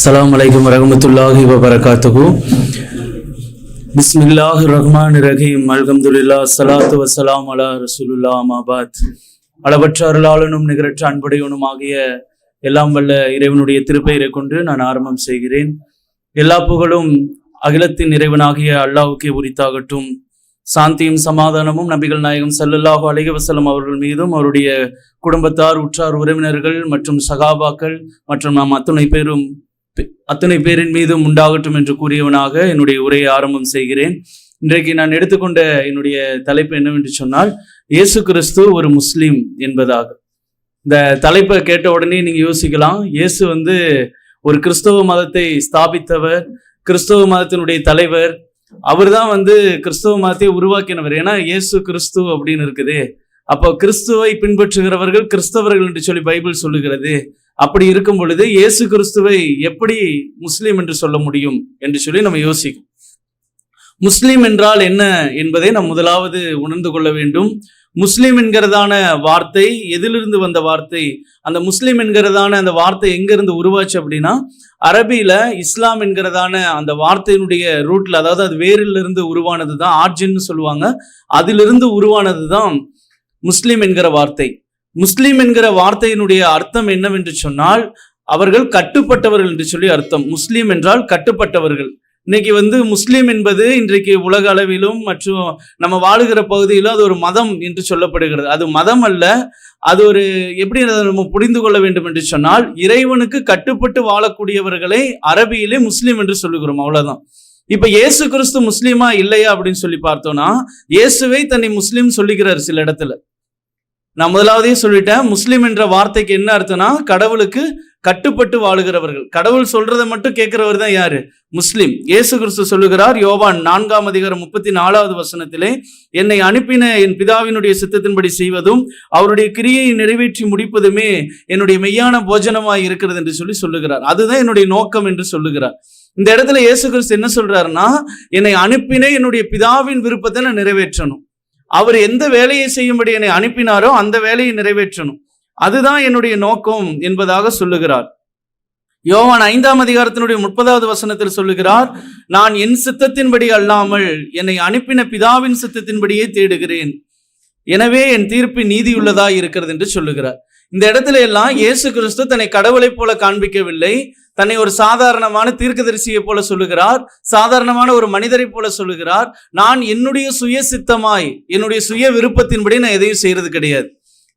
அஸ்லாம் வலைக்கம் வரஹ்மத்துல்லாஹி வபரகாத்துகு பிஸ்மில்லாஹி ரஹ்மான் ரஹீம் அல்ஹம்துலில்லா சலாத்து வசலாம் அலா ரசூலுல்லா அமாபாத் அளவற்ற அருளாளனும் நிகரற்ற அன்புடையவனும் ஆகிய எல்லாம் வல்ல இறைவனுடைய திருப்பெயரை கொண்டு நான் ஆரம்பம் செய்கிறேன். எல்லா புகழும் அகிலத்தின் இறைவனாகிய அல்லாவுக்கே உரித்தாகட்டும். சாந்தியும் சமாதானமும் நபிகள் நாயகம் சல்லல்லாஹு அலிக வசலம் அவர்கள் மீதும் அவருடைய குடும்பத்தார் உற்றார் உறவினர்கள் மற்றும் சகாபாக்கள் மற்றும் நாம் அத்துணை பேரும் அத்தனை பேரின் மீதும் உண்டாகட்டும் என்று கூறியவனாக என்னுடைய உரையை ஆரம்பம் செய்கிறேன். இன்றைக்கு நான் எடுத்துக்கொண்ட என்னுடைய தலைப்பு என்னவென்று சொன்னால் இயேசு கிறிஸ்து ஒரு முஸ்லீம் என்பதாக. இந்த தலைப்பை கேட்ட உடனே நீங்க யோசிக்கலாம் இயேசு வந்து ஒரு கிறிஸ்தவ மதத்தை ஸ்தாபித்தவர் கிறிஸ்தவ மதத்தினுடைய தலைவர். அவர் தான் வந்து கிறிஸ்தவ மதத்தை உருவாக்கினவர். ஏன்னா இயேசு கிறிஸ்து அப்படின்னு இருக்குது. அப்போ கிறிஸ்துவை பின்பற்றுகிறவர்கள் கிறிஸ்தவர்கள் என்று சொல்லி பைபிள் சொல்லுகிறது. அப்படி இருக்கும் பொழுது இயேசு கிறிஸ்துவை எப்படி முஸ்லீம் என்று சொல்ல முடியும் என்று சொல்லி நம்ம யோசிக்கும். முஸ்லீம் என்றால் என்ன என்பதை நாம் முதலாவது உணர்ந்து கொள்ள வேண்டும். முஸ்லீம் என்கிறதான வார்த்தை எதிலிருந்து வந்த வார்த்தை அந்த முஸ்லீம் என்கிறதான அந்த வார்த்தை எங்கிருந்து உருவாச்சு அப்படின்னா அரபியில இஸ்லாம் என்கிறதான அந்த வார்த்தையினுடைய ரூட்ல அதாவது அது வேரிலிருந்து உருவானது தான் ஆர்ஜின்னு சொல்லுவாங்க. அதிலிருந்து உருவானது தான் முஸ்லீம் என்கிற வார்த்தை. முஸ்லீம் என்கிற வார்த்தையினுடைய அர்த்தம் என்னவென்று சொன்னால் அவர்கள் கட்டுப்பட்டவர்கள் என்று சொல்லி அர்த்தம். முஸ்லீம் என்றால் கட்டுப்பட்டவர்கள். இன்னைக்கு வந்து முஸ்லீம் என்பது இன்றைக்கு உலக அளவிலும் மற்றும் நம்ம வாழுகிற பகுதியிலும் அது ஒரு மதம் என்று சொல்லப்படுகிறது. அது மதம் அல்ல அது ஒரு எப்படி நம்ம புரிந்து கொள்ள வேண்டும் என்று சொன்னால் இறைவனுக்கு கட்டுப்பட்டு வாழக்கூடியவர்களை அரபியிலே முஸ்லீம் என்று சொல்லுகிறோம் அவ்வளவுதான். இப்ப இயேசு கிறிஸ்து முஸ்லீமா இல்லையா அப்படின்னு சொல்லி பார்த்தோம்னா இயேசுவை தன்னை முஸ்லீம் சொல்லுகிறார் சில இடத்துல. நான் முதலாவதே சொல்லிட்டேன். முஸ்லீம் என்ற வார்த்தைக்கு என்ன அர்த்தம்னா கடவுளுக்கு கட்டுப்பட்டு வாழுகிறவர்கள். கடவுள் சொல்றதை மட்டும் கேட்கிறவர் தான் யாரு? முஸ்லீம். இயேசு கிறிஸ்து சொல்லுகிறார் யோவான் நான்காம் அதிகாரம் முப்பத்தி நாலாவது வசனத்திலே என்னை அனுப்பின என் பிதாவினுடைய சித்தத்தின்படி செய்வதும் அவருடைய கிரியை நிறைவேற்றி முடிப்பதுமே என்னுடைய மெய்யான போஜனமாய் இருக்கிறது என்று சொல்லி சொல்லுகிறார். அதுதான் என்னுடைய நோக்கம் என்று சொல்லுகிறார். இந்த இடத்துல இயேசு கிறிஸ்து என்ன சொல்றாருன்னா என்னை அனுப்பினே என்னுடைய பிதாவின் விருப்பத்தை நான் நிறைவேற்றணும். அவர் எந்த வேலையை செய்யும்படி என்னை அனுப்பினாரோ அந்த வேலையை நிறைவேற்றணும். அதுதான் என்னுடைய நோக்கம் என்பதாக சொல்லுகிறார். யோவான் ஐந்தாம் அதிகாரத்தினுடைய முப்பதாவது வசனத்தில் சொல்லுகிறார் நான் என் சித்தத்தின்படி அல்லாமல் என்னை அனுப்பின பிதாவின் சித்தத்தின்படியே தேடுகிறேன். எனவே என் தீர்ப்பு நீதியுள்ளதா இருக்கிறது என்று சொல்லுகிறார். இந்த இடத்துல எல்லாம் இயேசு கிறிஸ்து தன்னை கடவுளைப் போல காண்பிக்கவில்லை. தன்னை ஒரு சாதாரணமான தீர்க்கதரிசியை போல சொல்லுகிறார் சாதாரணமான ஒரு மனிதரை போல சொல்லுகிறார் நான் என்னுடைய சுய சித்தமாய் என்னுடைய சுய விருப்பத்தின்படி நான் எதையும் செய்யறது கிடையாது.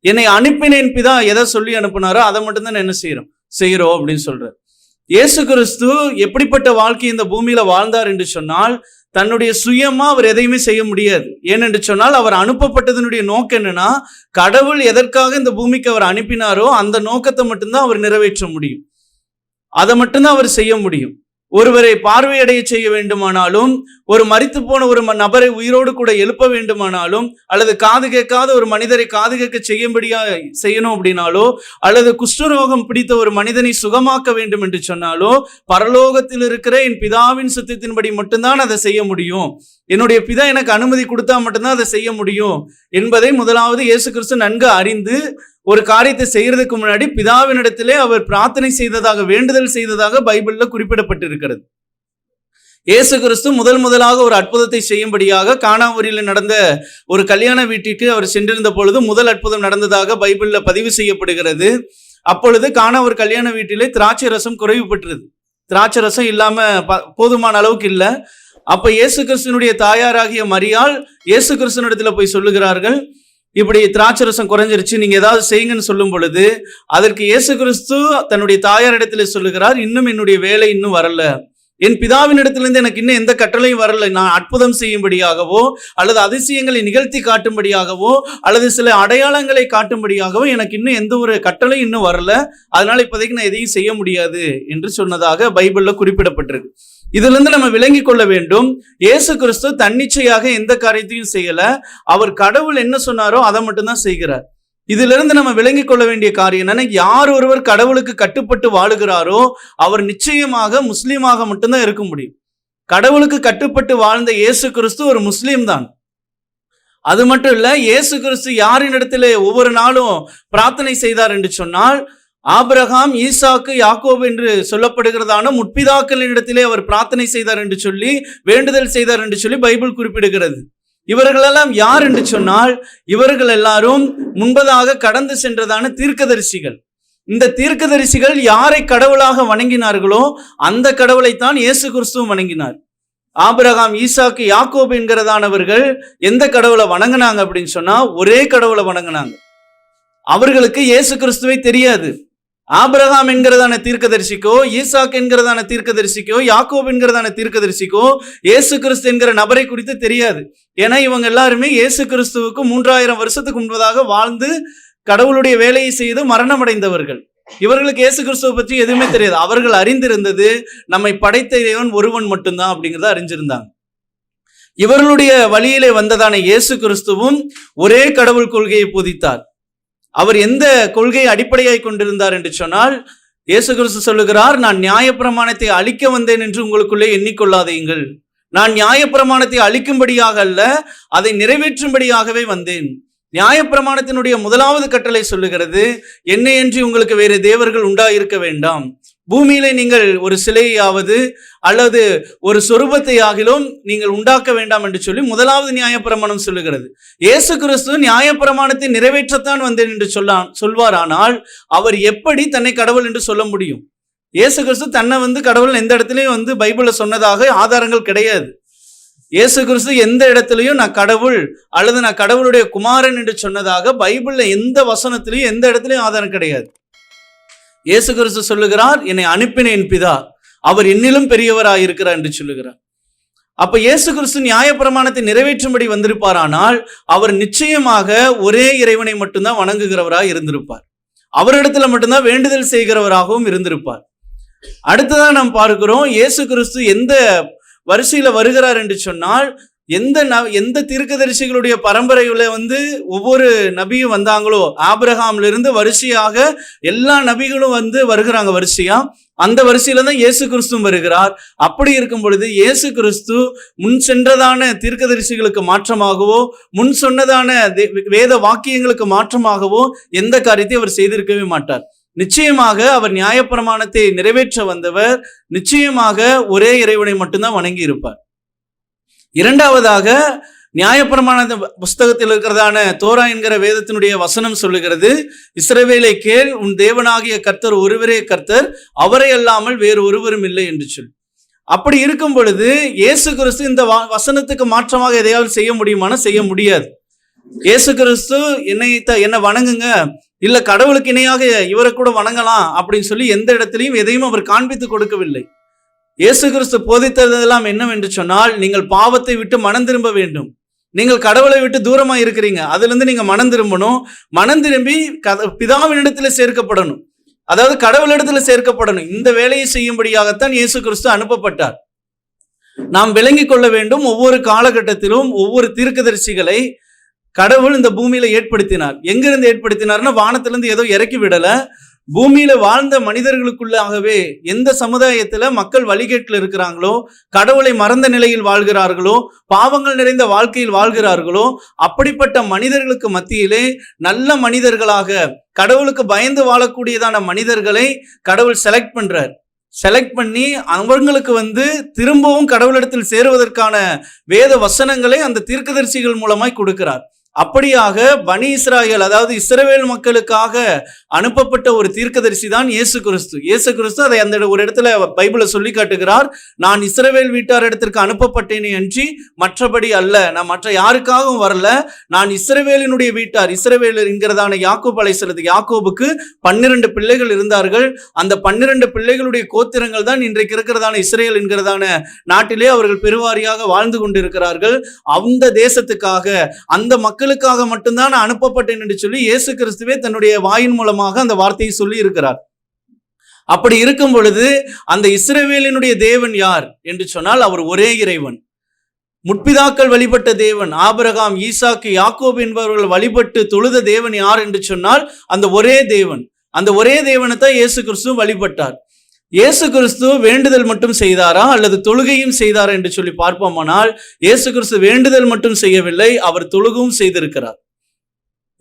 என்னை அனுப்பினேன் பிதா எதை சொல்லி அனுப்புனாரோ அதை மட்டும்தான் நான் என்ன செய்யறோம்? செய்யறோம் அப்படின்னு சொல்றார். இயேசு கிறிஸ்து எப்படிப்பட்ட வாழ்க்கை இந்த பூமியில வாழ்ந்தார் என்று சொன்னால் தன்னுடைய சுயமா அவர் எதையுமே செய்ய முடியாது. ஏனென்று சொன்னால் அவர் அனுப்பப்பட்டதனுடைய நோக்கம் என்னன்னா கடவுள் எதற்காக இந்த பூமிக்கு அவர் அனுப்பினாரோ அந்த நோக்கத்தை மட்டும்தான் அவர் நிறைவேற்ற முடியும். அதை மட்டும்தான் அவர் செய்ய முடியும். ஒருவரை பார்வையடைய செய்ய வேண்டுமானாலும் ஒரு மறித்து போன ஒரு ம- நபரை உயிரோடு கூட எழுப்ப வேண்டுமானாலும் அல்லது காது கேட்காத ஒரு மனிதரை காது கேட்க செய்யும்படியா செய்யணும் அப்படின்னாலோ அல்லது குஷ்டரோகம் பிடித்த ஒரு மனிதனை சுகமாக்க வேண்டும் என்று சொன்னாலோ பரலோகத்தில் இருக்கிற என் பிதாவின் சுத்தத்தின்படி மட்டும்தான் அதை செய்ய முடியும். என்னுடைய பிதா எனக்கு அனுமதி கொடுத்தா மட்டும்தான் அதை செய்ய முடியும் என்பதை முதலாவது இயேசு கிறிஸ்து நன்கு அறிந்து ஒரு காரியத்தை செய்யறதுக்கு முன்னாடி பிதாவினிடத்திலே அவர் பிரார்த்தனை செய்ததாக வேண்டுதல் செய்ததாக பைபிளில் குறிப்பிடப்பட்டிருக்கிறது. இயேசு கிறிஸ்து முதல் முதலாக ஒரு அற்புதத்தை செய்யும்படியாக கானாவூரில் நடந்த ஒரு கல்யாண வீட்டிற்கு அவர் சென்றிருந்த பொழுது முதல் அற்புதம் நடந்ததாக பைபிளில் பதிவு செய்யப்படுகிறது. அப்பொழுது காணாவூர் ஒரு கல்யாண வீட்டிலே திராட்சை ரசம் குறைவுபட்டுருது திராட்சை ரசம் இல்லாம ப- போதுமான அளவுக்கு இல்லை. அப்ப இயேசு கிறிஸ்துனுடைய தாயாராகிய மரியால் இயேசு கிறிஸ்துனிடத்துல போய் சொல்லுகிறார்கள் இப்படி திராட்சை ரசம் குறைஞ்சிருச்சு நீங்க ஏதாவது செய்யுங்கன்னு சொல்லும் பொழுது அதற்கு இயேசு கிறிஸ்து தன்னுடைய தாயாரிடத்தில் சொல்லுகிறார் இன்னும் என்னுடைய வேலை இன்னும் வரல. என் பிதாவினிடத்திலிருந்து எனக்கு இன்னும் எந்த கட்டளையும் வரல. நான் அற்புதம் செய்யும்படியாகவோ அல்லது அதிசயங்களை நிகழ்த்தி காட்டும்படியாகவோ அல்லது சில அடையாளங்களை காட்டும்படியாகவோ எனக்கு இன்னும் எந்த ஒரு கட்டளையும் இன்னும் வரல. அதனால இப்போதைக்கு நான் எதையும் செய்ய முடியாது என்று சொன்னதாக பைபிளில் குறிப்பிடப்பட்டிருக்கு. இதிலிருந்து நம்ம விளங்கி கொள்ள வேண்டும். இயேசு கிறிஸ்து தன்னிச்சையாக எந்த காரியத்தையும் செய்யல. அவர் கடவுள் என்ன சொன்னாரோ அதை மட்டும்தான் செய்கிறார். இதிலிருந்து நம்ம விளங்கி கொள்ள வேண்டிய காரியம் என்னன்னா யார் ஒருவர் கடவுளுக்கு கட்டுப்பட்டு வாழுகிறாரோ அவர் நிச்சயமாக முஸ்லீமாக மட்டும்தான் இருக்க முடியும். கடவுளுக்கு கட்டுப்பட்டு வாழ்ந்த இயேசு கிறிஸ்து ஒரு முஸ்லீம் தான். அது மட்டும் இல்ல இயேசு கிறிஸ்து யாரின் இடத்துல ஒவ்வொரு நாளும் பிரார்த்தனை செய்தார் என்று சொன்னால் ஆபிரகாம் ஈசாக்கு யாக்கோப் என்று சொல்லப்படுகிறதான முற்பிதாக்களின் இடத்திலே அவர் பிரார்த்தனை செய்தார் என்று சொல்லி வேண்டுதல் செய்தார் என்று சொல்லி பைபிள் குறிப்பிடுகிறது. இவர்களெல்லாம் யார் என்று சொன்னால் இவர்கள் எல்லாரும் முன்பதாக கடந்து சென்றதான தீர்க்கதரிசிகள். இந்த தீர்க்கதரிசிகள் யாரை கடவுளாக வணங்கினார்களோ அந்த கடவுளைத்தான் இயேசு கிறிஸ்துவும் வணங்கினார். ஆபிரகாம் ஈசாக்கு யாக்கோப் என்கிறதானவர்கள் எந்த கடவுளை வணங்கினாங்க அப்படின்னு சொன்னா ஒரே கடவுளை வணங்கினாங்க. அவர்களுக்கு இயேசு கிறிஸ்துவை தெரியாது. ஆபிரகாம் என்கிறதான தீர்க்கதரிசிக்கோ ஈசாக் என்கிறதான தீர்க்கதரிசிக்கோ யாக்கோப் என்கிறதான தீர்க்கதரிசிக்கோ இயேசு கிறிஸ்து என்கிற நபரை குறித்து தெரியாது. ஏன்னா இவங்க எல்லாருமே இயேசு கிறிஸ்துவுக்கு மூன்றாயிரம் வருஷத்துக்கு முன்பதாக வாழ்ந்து கடவுளுடைய வேலையை செய்து மரணமடைந்தவர்கள். இவர்களுக்கு இயேசு கிறிஸ்துவை பற்றி எதுவுமே தெரியாது. அவர்கள் அறிந்திருந்தது நம்மை படைத்த இறைவன் ஒருவன் மட்டும்தான் அப்படிங்கிறத அறிஞ்சிருந்தாங்க. இவர்களுடைய வழியிலே வந்ததான இயேசு கிறிஸ்துவும் ஒரே கடவுள் கொள்கையை போதித்தார். அவர் எந்த கொள்கையை அடிப்படையாக கொண்டிருந்தார் என்று சொன்னால் இயேசு கிறிஸ்து சொல்லுகிறார் நான் நியாயப்பிரமாணத்தை அழிக்க வந்தேன் என்று உங்களுக்குள்ளே எண்ணிக்கொள்ளாதீங்கள் நான் நியாயப்பிரமாணத்தை அழிக்கும்படியாக அல்ல அதை நிறைவேற்றும்படியாகவே வந்தேன். நியாயப்பிரமாணத்தினுடைய முதலாவது கட்டளை சொல்லுகிறது என்னையன்றி உங்களுக்கு வேறு தேவர்கள் உண்டாயிருக்க வேண்டாம். பூமியிலே நீங்கள் ஒரு சிலையாவது அல்லது ஒரு சொரூபத்தை ஆகிலும் நீங்கள் உண்டாக்க வேண்டாம் என்று சொல்லி முதலாவது நியாயப்பிரமாணம் சொல்லுகிறது. இயேசு கிறிஸ்து நியாயப்பிரமாணத்தை நிறைவேற்றத்தான் வந்தேன் என்று சொல்லான் சொல்வாரானால் அவர் எப்படி தன்னை கடவுள் என்று சொல்ல முடியும்? இயேசு கிறிஸ்து தன்னை வந்து கடவுள் எந்த இடத்துலையும் வந்து பைபிளில் சொன்னதாக ஆதாரங்கள் கிடையாது. இயேசு கிறிஸ்து எந்த இடத்துலையும் நான் கடவுள் அல்லது நான் கடவுளுடைய குமாரன் என்று சொன்னதாக பைபிளில் எந்த வசனத்திலையும் எந்த இடத்துலையும் ஆதாரம் கிடையாது. இயேசு கிறிஸ்து சொல்லுகிறார் என்னை அனுப்பின என் பிதா அவர் என்னிலும் பெரியவராக இருக்கிறார் என்று சொல்லுகிறார். அப்ப இயேசு கிறிஸ்து நியாயப்பிரமாணத்தை நிறைவேற்றும்படி வந்திருப்பாரானால் அவர் நிச்சயமாக ஒரே இறைவனை மட்டும்தான் வணங்குகிறவராக இருந்திருப்பார். அவரிடத்துல மட்டும்தான் வேண்டுதல் செய்கிறவராகவும் இருந்திருப்பார். அடுத்ததான் நாம் பார்க்கிறோம் இயேசு கிறிஸ்து எந்த வரிசையில வருகிறார் என்று சொன்னால் எந்த ந எந்த தீர்க்கதரிசிகளுடைய பரம்பரையில் வந்து ஒவ்வொரு நபியும் வந்தாங்களோ ஆபிரஹாம்ல இருந்து வரிசையாக எல்லா நபிகளும் வந்து வருகிறாங்க வரிசையா? அந்த வரிசையில தான் இயேசு கிறிஸ்துவும் வருகிறார். அப்படி இருக்கும் பொழுது இயேசு கிறிஸ்து முன் சென்றதான தீர்க்கதரிசிகளுக்கு மாற்றமாகவோ முன் சொன்னதான வேத வாக்கியங்களுக்கு மாற்றமாகவோ எந்த காரியத்தையும் அவர் செய்திருக்கவே மாட்டார். நிச்சயமாக அவர் நியாயப்பிரமாணத்தை நிறைவேற்ற வந்தவர். நிச்சயமாக ஒரே இறைவனை மட்டும்தான் வணங்கி இருப்பார் இரண்டாவதாக நியாயப்பிரமாண புஸ்தகத்தில் இருக்கிறதான தோரா என்கிற வேதத்தினுடைய வசனம் சொல்லுகிறது இஸ்ரவேலை கேள் உன் தேவனாகிய கர்த்தர் ஒருவரே கர்த்தர் அவரை அல்லாமல் வேறு ஒருவரும் இல்லை என்று சொல். அப்படி இருக்கும் பொழுது இயேசு கிறிஸ்து இந்த வசனத்துக்கு மாற்றமாக எதையாவது செய்ய முடியுமானா செய்ய முடியாது. இயேசு கிறிஸ்து என்னை த- என்னை வணங்குங்க இல்லை கடவுளுக்கு இணையாக இவரை கூட வணங்கலாம் அப்படின்னு சொல்லி எந்த இடத்துலையும் எதையும் அவர் காண்பித்து கொடுக்கவில்லை. இயேசு கிறிஸ்து போதித்ததெல்லாம் என்னவென்று சொன்னால் நீங்கள் பாவத்தை விட்டு மனம் திரும்ப வேண்டும். நீங்கள் கடவுளை விட்டு தூரமா இருக்கிறீங்க. அதுல இருந்து நீங்க மனம் திரும்பணும். மனம் திரும்பி கத பிதாவினிடத்தில் சேர்க்கப்படணும். அதாவது கடவுளிடத்தில் சேர்க்கப்படணும். இந்த வேலையை செய்யும்படியாகத்தான் இயேசு கிறிஸ்து அனுப்பப்பட்டார். நாம் விளங்கிக் கொள்ள வேண்டும். ஒவ்வொரு காலகட்டத்திலும் ஒவ்வொரு தீர்க்கதரிசிகளை கடவுள் இந்த பூமியில ஏற்படுத்தினார். எங்கிருந்து ஏற்படுத்தினார்னா வானத்திலிருந்து ஏதோ இறக்கி விடல. பூமியில வாழ்ந்த மனிதர்களுக்குள்ளாகவே எந்த சமுதாயத்துல மக்கள் வழிகேட்டில் இருக்கிறாங்களோ கடவுளை மறந்த நிலையில் வாழ்கிறார்களோ பாவங்கள் நிறைந்த வாழ்க்கையில் வாழ்கிறார்களோ அப்படிப்பட்ட மனிதர்களுக்கு மத்தியிலே நல்ல மனிதர்களாக கடவுளுக்கு பயந்து வாழக்கூடியதான மனிதர்களை கடவுள் செலக்ட் பண்றார். செலக்ட் பண்ணி அவங்களுக்கு வந்து திரும்பவும் கடவுளிடத்தில் சேருவதற்கான வேத வசனங்களை அந்த தீர்க்கதரிசிகள் மூலமாய் கொடுக்கிறார். அப்படியாக பனி இஸ்ராயல் அதாவது இஸ்ரவேல் மக்களுக்காக அனுப்பப்பட்ட ஒரு தீர்க்கதரிசி தான் இயேசு கிறிஸ்து. இயேசு கிறிஸ்து அதை அந்த ஒரு இடத்துல பைபிளை சொல்லி காட்டுகிறார். நான் இஸ்ரவேல் வீட்டார் இடத்திற்கு அனுப்பப்பட்டேனே அன்றி மற்றபடி அல்ல. நான் மற்ற யாருக்காகவும் வரல. நான் இஸ்ரவேலினுடைய வீட்டார். இஸ்ரவேல் என்கிறதான யாக்கோப் அலைசலது யாக்கோபுக்கு பன்னிரண்டு பிள்ளைகள் இருந்தார்கள். அந்த பன்னிரண்டு பிள்ளைகளுடைய கோத்திரங்கள் தான் இன்றைக்கு இருக்கிறதான இஸ்ரேல் என்கிறதான நாட்டிலே அவர்கள் பெருவாரியாக வாழ்ந்து கொண்டிருக்கிறார்கள். அந்த தேசத்துக்காக அந்த மக்கள் மக்களுக்காக மட்டும்தான் நான் அனுப்பப்பட்டேன் என்று சொல்லி இயேசு கிறிஸ்துவே தன்னுடைய வாயின் மூலமாக அந்த வார்த்தையை சொல்லி இருக்கிறார் அப்படி இருக்கும் பொழுது அந்த இஸ்ரவேலினுடைய தேவன் யார் என்று சொன்னால் அவர் ஒரே இறைவன். முற்பிதாக்கள் வழிபட்ட தேவன் ஆபரகாம் ஈசாக்கு யாக்கோப் என்பவர்கள் வழிபட்டு தொழுத தேவன் யார் என்று சொன்னால் அந்த ஒரே தேவன். அந்த ஒரே தேவனை தான் இயேசு கிறிஸ்துவும் வழிபட்டார். இயேசு கிறிஸ்து வேண்டுதல் மட்டும் செய்தாரா அல்லது தொழுகையும் செய்தாரா என்று சொல்லி பார்ப்போமானால் இயேசு கிறிஸ்து வேண்டுதல் மட்டும் செய்யவில்லை அவர் தொழுகவும் செய்திருக்கிறார்.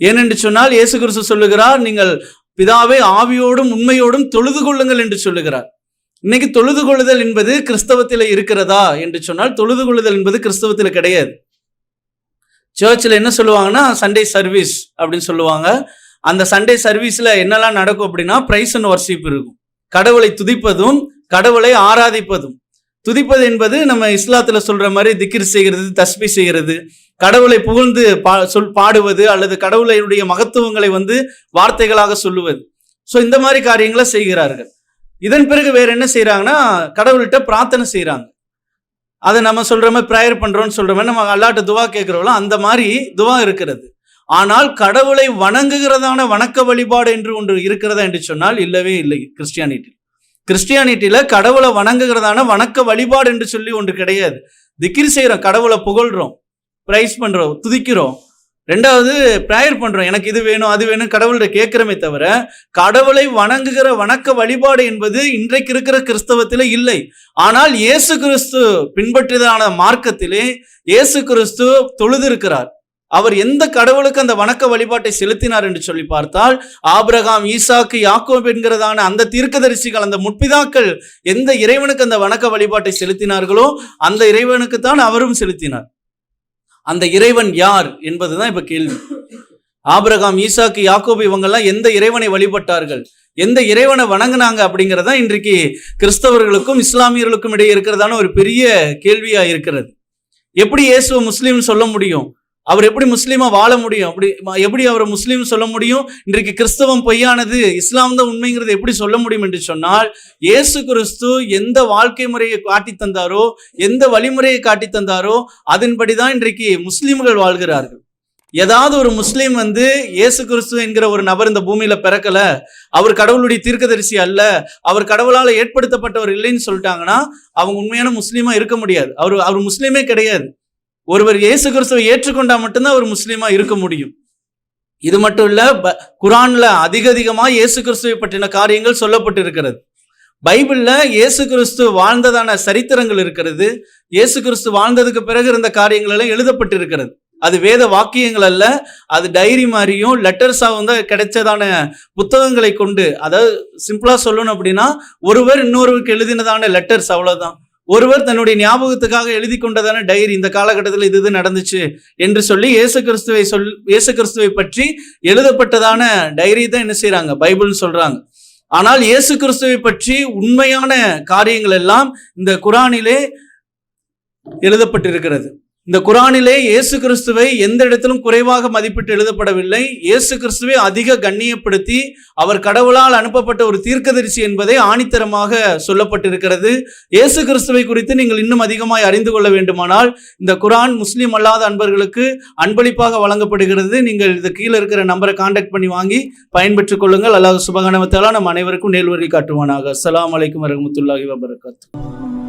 ஏனென்று சொன்னால் இயேசு கிறிஸ்து சொல்லுகிறார் நீங்கள் பிதாவை ஆவியோடும் உண்மையோடும் தொழுது கொள்ளுங்கள் என்று சொல்லுகிறார். இன்னைக்கு தொழுது கொள்ளுதல் என்பது கிறிஸ்தவத்தில் இருக்கிறதா என்று சொன்னால் தொழுது கொள்ளுதல் என்பது கிறிஸ்தவத்தில் கிடையாது. சர்ச்சில் என்ன சொல்லுவாங்கன்னா சண்டே சர்வீஸ் அப்படின்னு சொல்லுவாங்க. அந்த சண்டே சர்வீஸில் என்னெல்லாம் நடக்கும் அப்படின்னா ப்ரைஸ் அண்ட் ஒர்ஷிப் இருக்கும். கடவுளை துதிப்பதும் கடவுளை ஆராதிப்பதும். துதிப்பது என்பது நம்ம இஸ்லாத்துல சொல்ற மாதிரி திக்கிர் செய்கிறது தஸ்பி செய்கிறது. கடவுளை புகழ்ந்து பா சொல் பாடுவது அல்லது கடவுளுடைய மகத்துவங்களை வந்து வார்த்தைகளாக சொல்லுவது. ஸோ இந்த மாதிரி காரியங்களை செய்கிறார்கள். இதன் பிறகு வேற என்ன செய்கிறாங்கன்னா கடவுள்கிட்ட பிரார்த்தனை செய்கிறாங்க அதை நம்ம சொல்ற மாதிரி ப்ரேயர் பண்றோம்னு சொல்ற மாதிரி நம்ம அல்லாட்ட துவா கேட்கிறோம்ல அந்த மாதிரி துவா இருக்கிறது. ஆனால் கடவுளை வணங்குகிறதான வணக்க வழிபாடு என்று ஒன்று இருக்கிறதா என்று சொன்னால் இல்லவே இல்லை கிறிஸ்டியானிட்டி. கிறிஸ்டியானிட்டியில கடவுளை வணங்குகிறதான வணக்க வழிபாடு என்று சொல்லி ஒன்று கிடையாது. திக்கிரி செய்கிறோம் கடவுளை புகழ்றோம் பிரைஸ் பண்றோம் துதிக்கிறோம். ரெண்டாவது ப்ரேயர் பண்றோம். எனக்கு இது வேணும் அது வேணும் கடவுள்கிட்ட கேட்குறமே தவிர கடவுளை வணங்குகிற வணக்க வழிபாடு என்பது இன்றைக்கு இருக்கிற கிறிஸ்தவத்தில் இல்லை. ஆனால் இயேசு கிறிஸ்து பின்பற்றியதான மார்க்கத்திலே இயேசு கிறிஸ்து தொழுது இருக்கிறார் அவர் எந்த கடவுளுக்கு அந்த வணக்க வழிபாட்டை செலுத்தினார் என்று சொல்லி பார்த்தால் ஆபிரகாம் ஈசாக்கு யாக்கோப் என்கிறதான அந்த தீர்க்கதரிசிகள் அந்த முற்பிதாக்கள் எந்த இறைவனுக்கு அந்த வணக்க வழிபாட்டை செலுத்தினார்களோ அந்த இறைவனுக்கு தான் அவரும் செலுத்தினார். அந்த இறைவன் யார் என்பதுதான் இப்ப கேள்வி. ஆபிரகாம் ஈசாக்கு யாக்கோபு இவங்கெல்லாம் எந்த இறைவனை வழிபட்டார்கள்? எந்த இறைவனை வணங்கினாங்க அப்படிங்கறதா இன்றைக்கு கிறிஸ்தவர்களுக்கும் இஸ்லாமியர்களுக்கும் இடையே இருக்கிறதான ஒரு பெரிய கேள்வியா இருக்கிறது. எப்படி இயேசுவ முஸ்லீம் சொல்ல முடியும்? அவர் எப்படி முஸ்லீமா வாழ முடியும்? அப்படி எப்படி அவரை முஸ்லீம் சொல்ல முடியும்? இன்றைக்கு கிறிஸ்தவம் பொய்யானது இஸ்லாம் தான் உண்மைங்கிறது எப்படி சொல்ல முடியும் என்று சொன்னால் இயேசு கிறிஸ்து எந்த வாழ்க்கை முறையை காட்டி தந்தாரோ எந்த வழிமுறையை காட்டி தந்தாரோ அதன்படி தான் இன்றைக்கு முஸ்லீம்கள் வாழ்கிறார்கள். ஏதாவது ஒரு முஸ்லீம் வந்து இயேசு கிறிஸ்து என்கிற ஒரு நபர் இந்த பூமியில பிறக்கல அவர் கடவுளுடைய தீர்க்கதரிசி அல்ல அவர் கடவுளால் ஏற்படுத்தப்பட்டவர் இல்லைன்னு சொல்லிட்டாங்கன்னா அவங்க உண்மையான முஸ்லீமா இருக்க முடியாது. அவர் அவர் முஸ்லீமே கிடையாது. ஒருவர் இயேசு கிறிஸ்துவை ஏற்றுக்கொண்டா மட்டும்தான் ஒரு முஸ்லீமா இருக்க முடியும். இது மட்டும் இல்ல ப- குரான்ல அதிக அதிகமா இயேசு கிறிஸ்துவை பற்றின காரியங்கள் சொல்லப்பட்டு இருக்கிறது பைபிள்ல இயேசு கிறிஸ்து வாழ்ந்ததான சரித்திரங்கள் இருக்கிறது. இயேசு கிறிஸ்து வாழ்ந்ததுக்கு பிறகு இருந்த காரியங்கள் எல்லாம் எழுதப்பட்டு இருக்கிறது அது வேத வாக்கியங்கள் அல்ல அது டைரி மாதிரியும் லெட்டர்ஸாகவும் தான் கிடைச்சதான புத்தகங்களை கொண்டு அதாவது சிம்பிளா சொல்லணும் அப்படின்னா ஒருவர் இன்னொருவருக்கு எழுதினதான லெட்டர்ஸ் அவ்வளவுதான். ஒருவர் தன்னுடைய ஞாபகத்துக்காக எழுதி கொண்டதான டைரி இந்த காலகட்டத்தில் இது இது நடந்துச்சு என்று சொல்லி இயேசு கிறிஸ்துவை சொல் இயேசு கிறிஸ்துவை பற்றி எழுதப்பட்டதான டைரி தான் என்ன செய்யறாங்க பைபிள்னு சொல்றாங்க. ஆனால் இயேசு கிறிஸ்துவை பற்றி உண்மையான காரியங்கள் எல்லாம் இந்த குரானிலே எழுதப்பட்டிருக்கிறது. இந்த குரானிலே இயேசு கிறிஸ்துவை எந்த இடத்திலும் குறைவாக மதிப்பிட்டு எழுதப்படவில்லை. இயேசு கிறிஸ்துவை அதிக கண்ணியப்படுத்தி அவர் கடவுளால் அனுப்பப்பட்ட ஒரு தீர்க்கதரிசி என்பதை ஆணித்தரமாக சொல்லப்பட்டிருக்கிறது. இயேசு கிறிஸ்துவை குறித்து நீங்கள் இன்னும் அதிகமாய் அறிந்து கொள்ள வேண்டுமானால் இந்த குரான் முஸ்லீம் அல்லாத அன்பர்களுக்கு அன்பளிப்பாக வழங்கப்படுகிறது. நீங்கள் இது கீழே இருக்கிற நம்பரை காண்டாக்ட் பண்ணி வாங்கி பயன்பெற்றுக் கொள்ளுங்கள். அல்லாஹ் சுபகானவத்தாலா நம் அனைவருக்கும் நேர்வழி காட்டுவானாக அஸ்லாம் வலைக்கம் வரமத்துல்லாஹி வபரகாத்து.